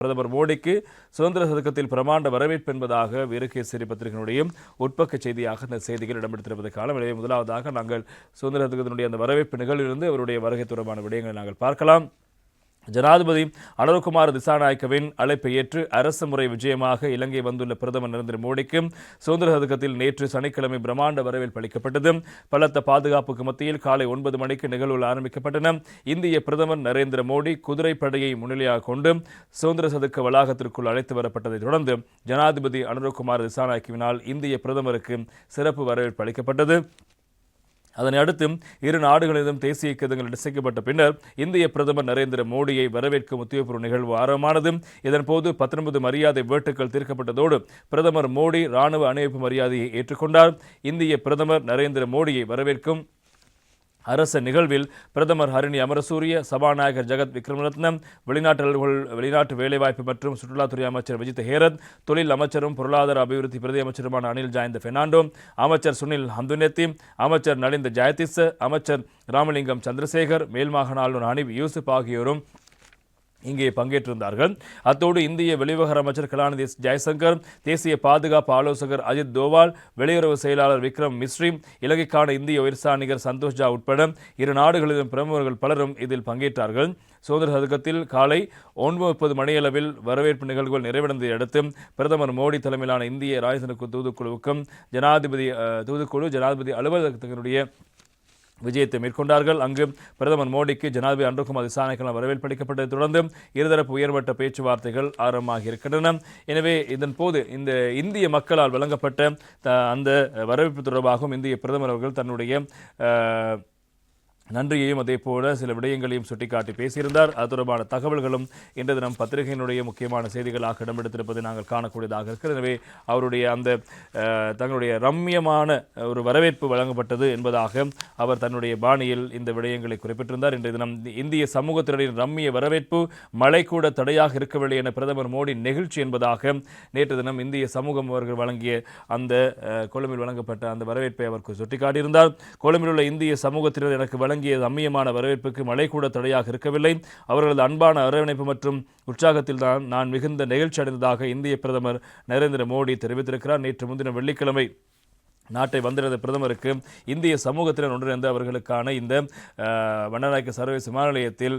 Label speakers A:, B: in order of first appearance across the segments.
A: பிரதமர் மோடிக்கு சுதந்திர சதுக்கத்தில் பிரமாண்ட வரவேற்பு என்பதாக வீரகேசரி பத்திரிகையினுடைய உட்பக்க செய்தியாக இந்த செய்திகள் இடம்பெடுத்திருப்பது காலம் எனவே முதலாவதாக நாங்கள் சுதந்திர சதுக்கத்தினுடைய அந்த வரவேற்பு நிகழ்விலிருந்து அவருடைய வருகை தொடர்பான விடயங்களை நாங்கள் பார்க்கலாம். ஜனாதிபதி அனுர்குமார் திசாநாயக்கவின் அழைப்பை ஏற்று அரசு முறை விஜயமாக இலங்கை வந்துள்ள பிரதமர் நரேந்திர மோடிக்கு சுதந்திர சதுக்கத்தில் நேற்று சனிக்கிழமை பிரம்மாண்ட வரவேற்பு அளிக்கப்பட்டது. பலத்த பாதுகாப்புக்கு மத்தியில் காலை ஒன்பது மணிக்கு நிகழ்வுகள் ஆரம்பிக்கப்பட்டன. இந்திய பிரதமர் நரேந்திர மோடி குதிரைப்படையை முன்னிலையாக கொண்டு சுதந்திர சதுக்க வளாகத்திற்குள் அழைத்து வரப்பட்டதைத் தொடர்ந்து ஜனாதிபதி அனுர்குமார் திசாநாயக்கவினால் இந்திய பிரதமருக்கு சிறப்பு வரவேற்பு அளிக்கப்பட்டது. அதனை அடுத்து இரு நாடுகளிலும் தேசிய கீதங்கள் இசைக்கப்பட்ட பின்னர் இந்திய பிரதமர் நரேந்திர மோடியை வரவேற்கும் உத்தியோகபூர்வ நிகழ்வு ஆரம்பமானது. இதன்போது பத்தொன்பது மரியாதை வேட்டுக்கள் தீர்க்கப்பட்டதோடு பிரதமர் மோடி ராணுவ அணிவிப்பு மரியாதையை ஏற்றுக்கொண்டார். இந்திய பிரதமர் நரேந்திர மோடியை வரவேற்கும் அரச நிகழ்வில் பிரதமர் ஹரிணி அமரசூரிய சபாநாயகர் ஜெகத் விக்ரமரத்னம் வெளிநாட்டு வெளிநாட்டு வேலைவாய்ப்பு மற்றும் சுற்றுலாத்துறை அமைச்சர் விஜித் ஹேரத் தொழில் அமைச்சரும் பொருளாதார அபிவிருத்தி பிரதி அமைச்சருமான அனில் ஜாயந்த் பெர்னாண்டோ அமைச்சர் சுனில் ஹந்துனெத்தி அமைச்சர் நலிந்த ஜெயதிஸ் அமைச்சர் ராமலிங்கம் சந்திரசேகர் மேல்மாகாண ஆளுநர் ஹனீப் யூசுப் ஆகியோரும் இங்கே பங்கேற்றிருந்தார்கள். அத்தோடு இந்திய வெளிவிவகார அமைச்சர் கலாநிதி ஜெயசங்கர் தேசிய பாதுகாப்பு ஆலோசகர் அஜித் தோவால் வெளியுறவு செயலாளர் விக்ரம் மிஸ்ரி இலங்கைக்கான இந்திய உயர்ஸ்தானிகர் சந்தோஷ் ஜா உட்பட இரு நாடுகளிலும் பிரமுகர்கள் பலரும் இதில் பங்கேற்றார்கள். சுதந்திர சதுக்கத்தில் காலை ஒன்பது முப்பது மணியளவில் வரவேற்பு நிகழ்வுகள் நிறைவடைந்ததை அடுத்து பிரதமர் மோடி தலைமையிலான இந்திய ராஜதந்திர தூதுக்குழுவுக்கும் ஜனாதிபதி தூதுக்குழு ஜனாதிபதி அலுவலகத்தினுடைய விஜயத்தை மேற்கொண்டார்கள். அங்கு பிரதமர் மோடிக்கு ஜனாதிபதி அன்றுகுமார் திசாநாயக்கெல்லாம் வரவேற்பளிக்கப்பட்டதை தொடர்ந்து இருதரப்பு உயர்மட்ட பேச்சுவார்த்தைகள் ஆரம்பமாக இருக்கின்றன. எனவே இதன் போது இந்த இந்திய மக்களால் வழங்கப்பட்ட அந்த வரவேற்பு தொடர்பாகவும் இந்திய பிரதமர் அவர்கள் தன்னுடைய நன்றியையும் அதே போல சில விடயங்களையும் சுட்டிக்காட்டி பேசியிருந்தார். அது தொடர்பான தகவல்களும் இன்று தினம் பத்திரிகையினுடைய முக்கியமான செய்திகளாக இடம்பெடுத்திருப்பதை நாங்கள் காணக்கூடியதாக இருக்கிறது. எனவே அவருடைய அந்த தங்களுடைய ரம்மியமான ஒரு வரவேற்பு வழங்கப்பட்டது என்பதாக அவர் தன்னுடைய பாணியில் இந்த விடயங்களை குறிப்பிட்டிருந்தார். இன்றைய தினம் இந்திய சமூகத்தினரின் ரம்மிய வரவேற்பு மழை கூட தடையாக இருக்கவில்லை என பிரதமர் மோடி நெகிழ்ச்சி என்பதாக நேற்று தினம் இந்திய சமூகம் அவர்கள் வழங்கிய அந்த கொழும்பில் வழங்கப்பட்ட அந்த வரவேற்பை அவர் சுட்டிக்காட்டியிருந்தார். கொழும்பில் உள்ள இந்திய சமூகத்தினர் எனக்கு வழங்கி வழங்கிய ரம்மியமான வரவேற்புக்கு மழை கூட தடையாக இருக்கவில்லை. அவர்களது அன்பான அரவணைப்பு மற்றும் உற்சாகத்தில் தான் நான் மிகுந்த நெகிழ்ச்சி அடைந்ததாக இந்திய பிரதமர் நரேந்திர மோடி தெரிவித்திருக்கிறார். நேற்று முன்தினம் வெள்ளிக்கிழமை நாட்டை வந்திருந்த பிரதமருக்கு இந்திய சமூகத்தினர் ஒன்றிணைந்து அவர்களுக்கான இந்த அஹ், வண்ணநாயக்க சர்வதேச விமான நிலையத்தில்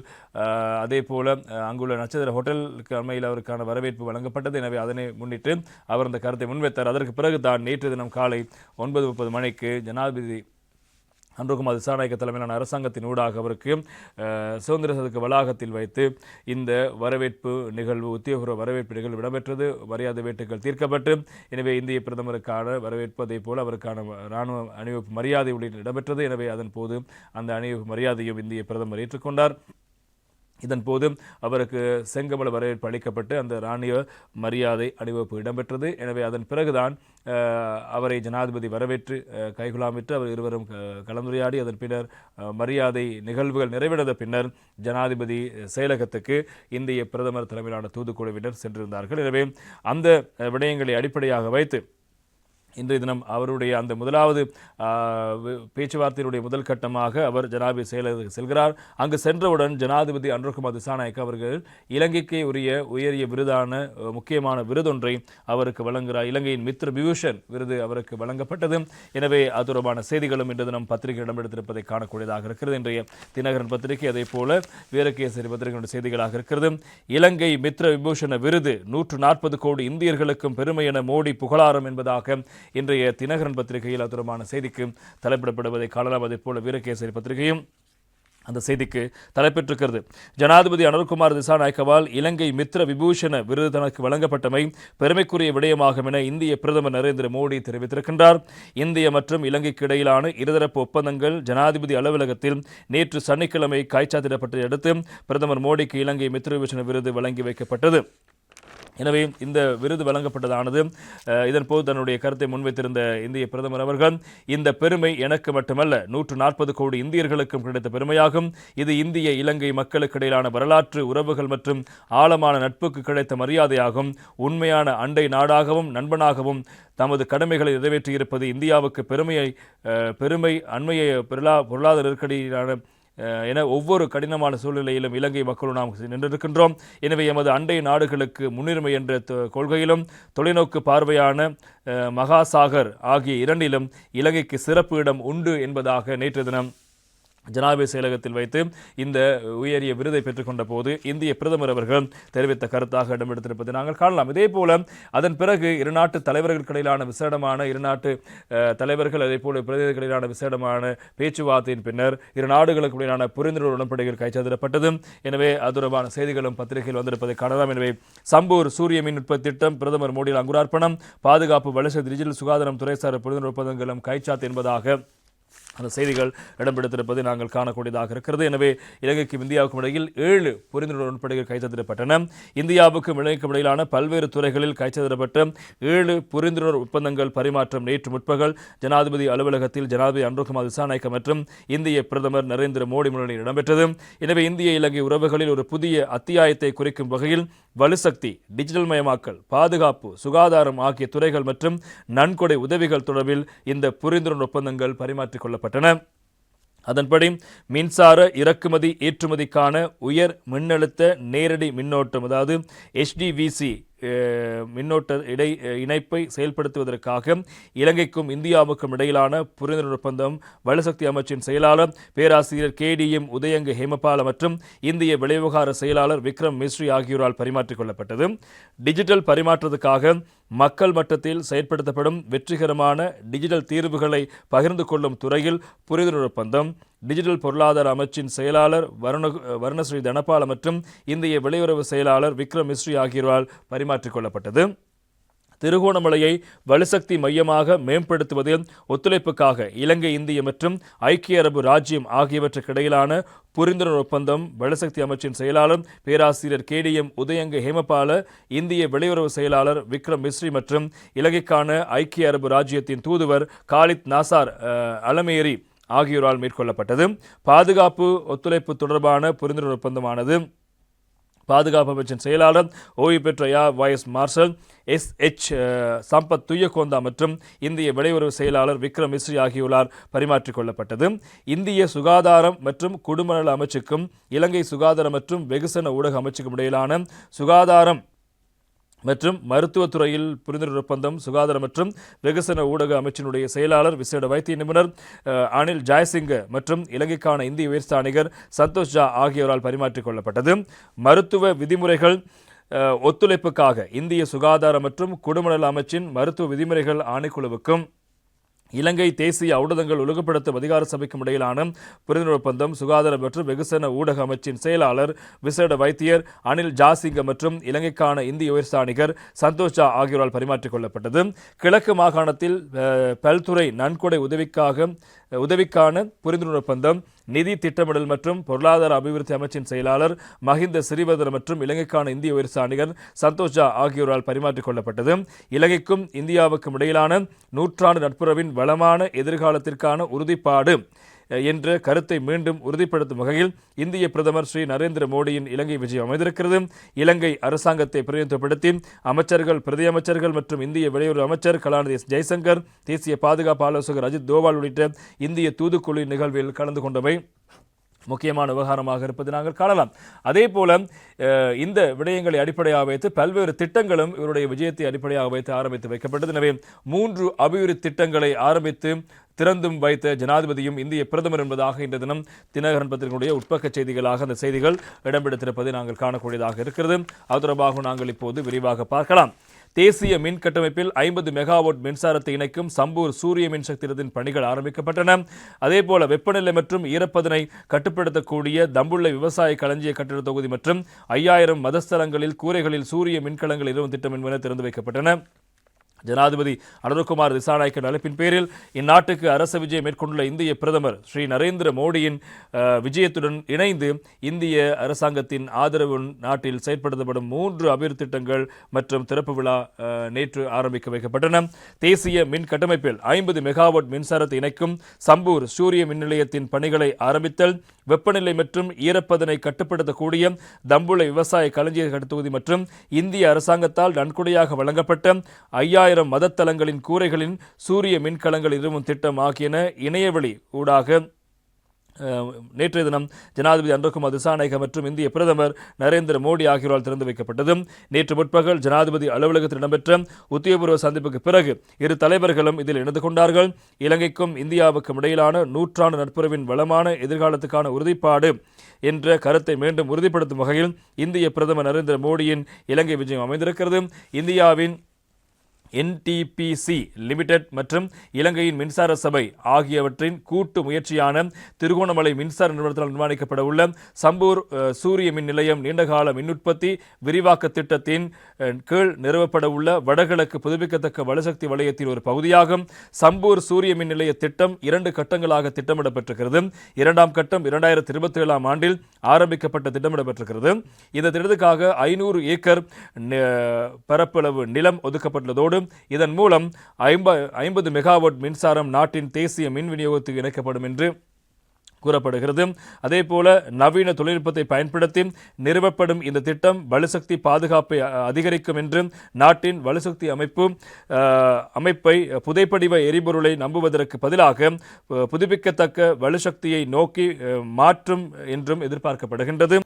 A: அதே போல அங்குள்ள நட்சத்திர ஹோட்டலுக்கு அண்மையில் அவருக்கான வரவேற்பு வழங்கப்பட்டது. எனவே அதனை முன்னிட்டு அவர் அந்த கருத்தை முன்வைத்தார். அதற்கு பிறகு தான் நேற்று தினம் காலை ஒன்பது முப்பது மணிக்கு ஜனாதிபதி அன்றுகுமார் திசாநாயக்க தலைமையிலான அரசாங்கத்தின் ஊடாக அவருக்கு சுதந்திர சதுக்க வளாகத்தில் வைத்து இந்த வரவேற்பு நிகழ்வு உத்தியோகபூர்வ வரவேற்பு நிகழ்வு இடம்பெற்றது. மரியாதை வேட்டுகள் தீர்க்கப்பட்டு எனவே இந்திய பிரதமருக்கான வரவேற்பு அதே போல் அவருக்கான இராணுவ அணிவகுப்பு மரியாதை உள்ளிட்ட இடம்பெற்றது. எனவே அதன் போது அந்த அணிவகுப்பு மரியாதையும் இந்திய பிரதமர் ஏற்றுக்கொண்டார். இதன்போது அவருக்கு செங்கமல வரவேற்பு அளிக்கப்பட்டு அந்த ராணுவ மரியாதை அணிவகுப்பு இடம்பெற்றது. எனவே அதன் பிறகுதான் அவரை ஜனாதிபதி வரவேற்று கைகுலாமிட்டு அவர் இருவரும் க- கலந்துரையாடி அதன் பின்னர் மரியாதை நிகழ்வுகள் நிறைவடைந்த பின்னர் ஜனாதிபதி செயலகத்துக்கு இந்திய பிரதமர் தலைமையிலான தூதுக்குழுவினர் சென்றிருந்தார்கள். எனவே அந்த விடயங்களை அடிப்படையாக வைத்து இன்றைய தினம் அவருடைய அந்த முதலாவது பேச்சுவார்த்தையினுடைய முதல் கட்டமாக அவர் ஜனாதிபதி செயலருக்கு செல்கிறார். அங்கு சென்றவுடன் ஜனாதிபதி அன்ருகுமார் திசாநாயக் அவர்கள் இலங்கைக்கு உரிய உயரிய விருதான முக்கியமான விருதொன்றை அவருக்கு வழங்குகிறார். இலங்கையின் மித்ர பியூஷன் விருது அவருக்கு வழங்கப்பட்டது. எனவே அது தொடர்பான செய்திகளும் இன்று தினம் பத்திரிகையிடம் எடுத்திருப்பதை காணக்கூடியதாக இருக்கிறது. இன்றைய தினகரன் பத்திரிகை அதே போல வீரகேசரி பத்திரிகையினுடைய செய்திகளாக இருக்கிறது. இலங்கை மித்ர விபூஷண விருது நூற்று நாற்பது கோடி இந்தியர்களுக்கும் பெருமை என மோடி புகழாரம் என்பதாக இன்றைய தினகரன் பத்திரிகையில் அது தொடர்பான செய்திக்கு தலைப்பிடப்படுவதை காணலாம். அதே போல வீரகேசரி பத்திரிகையும் அந்த செய்திக்கு தலைப்பெற்றிருக்கிறது ஜனாதிபதி அனுர்குமார் திசாநாயக்கவால் இலங்கை மித்ர விபூஷண விருது தனக்கு வழங்கப்பட்டமை பெருமைக்குரிய விடயமாகும் என இந்திய பிரதமர் நரேந்திர மோடி தெரிவித்திருக்கின்றார். இந்திய மற்றும் இலங்கைக்கு இடையிலான இருதரப்பு ஒப்பந்தங்கள் ஜனாதிபதி அலுவலகத்தில் நேற்று சனிக்கிழமை காய்ச்சாத்திடப்பட்டதை அடுத்து பிரதமர் மோடிக்கு இலங்கை மித்ர விபூஷண விருது வழங்கி வைக்கப்பட்டது. எனவே இந்த விருது வழங்கப்பட்டதானது இதன்போது இதன் போது தன்னுடைய கருத்தை முன்வைத்திருந்த இந்திய பிரதமர் அவர்கள் இந்த பெருமை எனக்கு மட்டுமல்ல நூற்று நாற்பது கோடி இந்தியர்களுக்கும் கிடைத்த பெருமையாகும். இது இந்திய இலங்கை மக்களுக்கு இடையிலான வரலாற்று உறவுகள் மற்றும் ஆழமான நட்புக்கு கிடைத்த மரியாதையாகும். உண்மையான அண்டை நாடாகவும் நண்பனாகவும் தமது கடமைகளை நிறைவேற்றியிருப்பது இந்தியாவுக்கு பெருமையை பெருமை அண்மையை பொருளாதார நெருக்கடியிலான என ஒவ்வொரு கடினமான சூழ்நிலையிலும் இலங்கை மக்களும் நாம் நின்றிருக்கின்றோம். எனவே எமது அண்டை நாடுகளுக்கு முன்னுரிமை என்ற தொ- கொள்கையிலும் தொலைநோக்கு பார்வையான மகாசாகர் ஆகிய இரண்டிலும் இலங்கைக்கு சிறப்பு இடம் உண்டு என்பதாக நேற்று தினம் ஜனாதிபதி செயலகத்தில் வைத்து இந்த உயரிய விருதை பெற்றுக்கொண்ட போது இந்திய பிரதமர் அவர்கள் தெரிவித்த கருத்தாக இடம்பெடுத்திருப்பதை நாங்கள் காணலாம். இதே போல அதன் பிறகு இரு நாட்டு தலைவர்களுக்கிடையிலான விசேடமான இரு நாட்டு தலைவர்கள் அதே போல பிரதிநிதிகளிடையிலான விசேடமான பேச்சுவார்த்தையின் பின்னர் இரு நாடுகளுக்கு இடையிலான புரிந்துணர்வு உடன்படிக்கைகள் கைச்சாதிடப்பட்டது எனவே அது தொடர்பான செய்திகளும் பத்திரிகையில் வந்திருப்பதை காணலாம். எனவே சம்பூர் சூரிய மின் திட்டம் பிரதமர் மோடியில் அங்குரார்ப்பணம் பாதுகாப்பு வளர்ச்சி டிஜிட்டல் சுகாதாரம் துறைசார் புரிந்துணர்வு ஒப்பந்தங்களும் கைச்சாத்து என்பதாக அந்த செய்திகள் இடம்பெடுத்திருப்பதை நாங்கள் காணக்கூடியதாக இருக்கிறது. எனவே இலங்கைக்கும் இந்தியாவுக்கும் இடையில் ஏழு புரிந்துணர்வு உடன்படிக்கைகள் கைச்சதிடப்பட்டன இந்தியாவுக்கும் இலங்கைக்கும் இடையிலான பல்வேறு துறைகளில் கைச்சதிடப்பட்ட ஏழு புரிந்துணர்வு ஒப்பந்தங்கள் பரிமாற்றம் நேற்று முற்பகல் ஜனாதிபதி அலுவலகத்தில் ஜனாதிபதி அன்ருகுமார் திசாநாயக்க மற்றும் இந்திய பிரதமர் நரேந்திர மோடி முன்னிலையில் இடம்பெற்றது. எனவே இந்திய இலங்கை உறவுகளில் ஒரு புதிய அத்தியாயத்தை குறிக்கும் வகையில் வலுசக்தி டிஜிட்டல் மயமாக்கல் பாதுகாப்பு சுகாதாரம் ஆகிய துறைகள் மற்றும் நன்கொடை உதவிகள் தொடர்பில் இந்த புரிந்துணர்வு ஒப்பந்தங்கள் பரிமாற்றிக் கொள்ளப்பட்டன அதன்படி மின்சார இறக்குமதி ஏற்றுமதிக்கான உயர் மின்னழுத்த நேரடி மின்னோட்டம் அதாவது HDVC மின்னோட்ட இடை இணைப்பை செயல்படுத்துவதற்காக இலங்கைக்கும் இந்தியாவுக்கும் இடையிலான புரிந்துணர்வு ஒப்பந்தம் வலுசக்தி அமைச்சின் செயலாளர் பேராசிரியர் K D M Udayanga Hemapala மற்றும் இந்திய வெளிவிவகார செயலாளர் விக்ரம் மிஸ்ரி ஆகியோரால் பரிமாற்றிக் கொள்ளப்பட்டது. டிஜிட்டல் பரிமாற்றத்துக்காக மக்கள் மட்டத்தில் செயற்படுத்தப்படும் வெற்றிகரமான டிஜிட்டல் தீர்வுகளை பகிர்ந்து கொள்ளும் துறையில் புரிந்துணர்வு ஒப்பந்தம் டிஜிட்டல் பொருளாதார அமைச்சின் செயலாளர் வருண வருணஸ்ரீ தனபால மற்றும் இந்திய வெளியுறவு செயலாளர் விக்ரம் மிஸ்ரி ஆகியோரால் பரிமாற்றிக் கொள்ளப்பட்டது. திருகோணமலையை வலுசக்தி மையமாக மேம்படுத்துவதில் ஒத்துழைப்புக்காக இலங்கை இந்திய மற்றும் ஐக்கிய அரபு ராஜ்யம் ஆகியவற்றுக்கிடையிலான புரிந்துணர்வு ஒப்பந்தம் வலுசக்தி அமைச்சின் செயலாளர் பேராசிரியர் K D M Udayanga Hemapala இந்திய வெளியுறவு செயலாளர் விக்ரம் மிஸ்ரி மற்றும் இலங்கைக்கான ஐக்கிய அரபு ராஜ்யத்தின் தூதுவர் காலித் நாசார் அலமேரி ஆகியோரால் மேற்கொள்ளப்பட்டது. பாதுகாப்பு ஒத்துழைப்பு தொடர்பான புரிந்துணர்வு ஒப்பந்தமானது. பாதுகாப்பு அமைச்சின் செயலாளர் ஓய்வு பெற்ற யா vice marshal S H Sampath Thuyyakontha மற்றும் இந்திய வெளியுறவு செயலாளர் விக்ரம் மிஸ்ரி ஆகியோரால் பரிமாற்றிக் கொள்ளப்பட்டது. இந்திய சுகாதாரம் மற்றும் குடும்ப நல அமைச்சுக்கும் இலங்கை சுகாதாரம் மற்றும் வெகுசன ஊடக அமைச்சுக்கும் இடையிலான சுகாதாரம் மற்றும் மருத்துவத்துறையில் புரிந்துணர்வு ஒப்பந்தம் சுகாதார மற்றும் வெகுசன ஊடக அமைச்சினுடைய செயலாளர் விசேட வைத்திய நிபுணர் அனில் ஜெயசிங்க மற்றும் இலங்கைக்கான இந்திய உயர்ஸ்தானிகர் சந்தோஷ் ஜா ஆகியோரால் பரிமாற்றிக் கொள்ளப்பட்டது. மருத்துவ விதிமுறைகள் ஒத்துழைப்புக்காக இந்திய சுகாதார மற்றும் குடும்பநல அமைச்சின் மருத்துவ விதிமுறைகள் ஆணைக்குழுவுக்கும் இலங்கை தேசிய ஊடகங்கள் ஒழுங்குபடுத்தும் அதிகார சபைக்கும் இடையிலான புரிந்துணர்வு ஒப்பந்தம் சுகாதார மற்றும் வெகுசன ஊடக அமைச்சின் செயலாளர் விசேட வைத்தியர் அனில் ஜாசிங்க மற்றும் இலங்கைக்கான இந்திய உயர்ஸ்தானிகர் சந்தோஷ் ஜா ஆகியோரால் பரிமாற்றிக் கொள்ளப்பட்டது. கிழக்கு மாகாணத்தில் பல்துறை நன்கொடை உதவிக்காக உதவிக்கான புரிந்துணர்வு ஒப்பந்தம் நிதி திட்டமிடல் மற்றும் பொருளாதார அபிவிருத்தி அமைச்சின் செயலாளர் மஹிந்த சிறிவர்தன மற்றும் இலங்கைக்கான இந்திய உயர்ஸ்தானிகர் சந்தோஷ் ஜா ஆகியோரால் பரிமாற்றிக் கொள்ளப்பட்டது. இலங்கைக்கும் இந்தியாவுக்கும் இடையிலான நூற்றாண்டு நட்புறவின் வளமான எதிர்காலத்திற்கான உறுதிப்பாடு. என்ற கருத்தை மீண்டும் உறுதிப்படுத்தும் வகையில் இந்திய பிரதமர் ஸ்ரீ நரேந்திர மோடியின் இலங்கை விஜயம் அமைந்திருக்கிறது. இலங்கை அரசாங்கத்தை பிரதிநிதித்துவப்படுத்தி அமைச்சர்கள் பிரதியமைச்சர்கள் மற்றும் இந்திய வெளியுறவு அமைச்சர் கலாநிதி ஜெய்சங்கர் தேசிய பாதுகாப்பு ஆலோசகர் அஜித் தோவால் உள்ளிட்ட இந்திய தூதுக்குழு நிகழ்வில் கலந்து கொண்டமை முக்கியமான விவகாரமாக இருப்பதை நாங்கள் காணலாம். அதே போல இந்த விடயங்களை அடிப்படையாக வைத்து பல்வேறு திட்டங்களும் இவருடைய விஜயத்தை அடிப்படையாக வைத்து ஆரம்பித்து வைக்கப்பட்டது. எனவே மூன்று அபிவிருத்தி திட்டங்களை ஆரம்பித்து திறந்தும் வைத்த ஜனாதிபதியும் இந்திய பிரதமர் என்பதாக இந்த தினம் தினகரன் பத்திரிகையுடைய உட்பக்க செய்திகளாக அந்த செய்திகள் இடம்பெடுத்திருப்பதை நாங்கள் காணக்கூடியதாக இருக்கிறது. அது தொடர்பாக நாங்கள் இப்போது விரிவாக பார்க்கலாம். தேசிய மின் கட்டமைப்பில் ஐம்பது மெகாவாட் மின்சாரத்தை இணைக்கும் சம்பூர் சூரிய மின்சக்தி திட்டத்தின் பணிகள் ஆரம்பிக்கப்பட்டன. அதேபோல வெப்பநிலை மற்றும் ஈரப்பதனை கட்டுப்படுத்தக்கூடிய தம்புள்ள விவசாய களஞ்சிய கட்டிட தொகுதி மற்றும் ஐயாயிரம் மதஸ்தலங்களில் கூரைகளில் சூரிய மின்கலங்கள் இரவு திட்டம் என்பன திறந்து வைக்கப்பட்டன. ஜனாதிபதி அனுரகுமார் திசாநாயக்கன் அழைப்பின் பேரில் இந்நாட்டுக்கு அரச விஜயம் மேற்கொண்டுள்ள இந்திய பிரதமர் ஸ்ரீ நரேந்திர மோடியின் விஜயத்துடன் இணைந்து இந்திய அரசாங்கத்தின் ஆதரவு நாட்டில் செயற்படுத்தப்படும் மூன்று அபிவிருத்தி திட்டங்கள் மற்றும் திறப்பு விழா நேற்று ஆரம்பிக்க வைக்கப்பட்டன. தேசிய மின் கட்டமைப்பில் ஐம்பது மெகாவாட் மின்சாரத்தை இணைக்கும் சம்பூர் சூரிய மின் நிலையத்தின் பணிகளை ஆரம்பித்தல் வெப்பநிலை மற்றும் ஈரப்பதனை கட்டுப்படுத்தக்கூடிய தம்புளை விவசாய களஞ்சிய தொகுதி மற்றும் இந்திய அரசாங்கத்தால் நன்கொடையாக வழங்கப்பட்ட ஐயாயிரம் மதத்தலங்களின் கூரைகளின் சூரிய மின்கலங்கள் நிறுவும் திட்டம் ஆகியன இணையவழி ஊடாக நேற்றைய தினம் ஜனாதிபதி அன்றகுமார் திசாநாயக மற்றும் இந்திய பிரதமர் நரேந்திர மோடி ஆகியோரால் திறந்து வைக்கப்பட்டது. நேற்று முற்பகல் ஜனாதிபதி அலுவலகத்தில் இடம்பெற்ற உத்தியோகபூர்வ சந்திப்புக்கு பிறகு இரு தலைவர்களும் இதில் இணைந்து கொண்டார்கள். இலங்கைக்கும் இந்தியாவுக்கும் இடையிலான நூற்றாண்டு நட்புறவின் வளமான எதிர்காலத்துக்கான உறுதிப்பாடு என்ற கருத்தை மீண்டும் உறுதிப்படுத்தும் வகையில் இந்திய பிரதமர் நரேந்திர மோடியின் இலங்கை விஜயம் அமைந்திருக்கிறது. இந்தியாவின் என்டிபிசி லிமிடெட் மற்றும் இலங்கையின் மின்சார சபை ஆகியவற்றின் கூட்டு முயற்சியான திருகோணமலை மின்சார நிறுவனத்தால் நிர்மாணிக்கப்பட உள்ள சம்பூர் சூரிய மின் நிலையம் நீண்டகால மின் உற்பத்தி விரிவாக்க திட்டத்தின் கீழ் நிறுவப்பட உள்ள வடகிழக்கு புதுப்பிக்கத்தக்க வலுசக்தி வலயத்தின் ஒரு பகுதியாகும். சம்பூர் சூரிய மின் நிலைய திட்டம் இரண்டு கட்டங்களாக திட்டமிடப்பட்டிருக்கிறது. இரண்டாம் கட்டம் இரண்டாயிரத்தி இருபத்தி ஏழாம் ஆண்டில் ஆரம்பிக்கப்பட்ட திட்டமிடப்பட்டிருக்கிறது. இந்த திட்டத்துக்காக ஐநூறு ஏக்கர் பரப்பளவு நிலம் ஒதுக்கப்பட்டுள்ளதோடு இதன் மூலம் ஐம்ப ஐம்பது மெகாவாட் மின்சாரம் நாட்டின் தேசிய மின் விநியோகத்துக்கு இணைக்கப்படும் என்று கூறப்படுகிறது. அதேபோல நவீன தொழில்நுட்பத்தை பயன்படுத்தி நிறுவப்படும் இந்த திட்டம் வலுசக்தி பாதுகாப்பை அதிகரிக்கும் என்று நாட்டின் வலுசக்தி அமைப்பு அமைப்பை புதைப்படிவ எரிபொருளை நம்புவதற்கு பதிலாக புதுப்பிக்கத்தக்க வலுசக்தியை நோக்கி மாற்றும் என்றும் எதிர்பார்க்கப்படுகின்றது.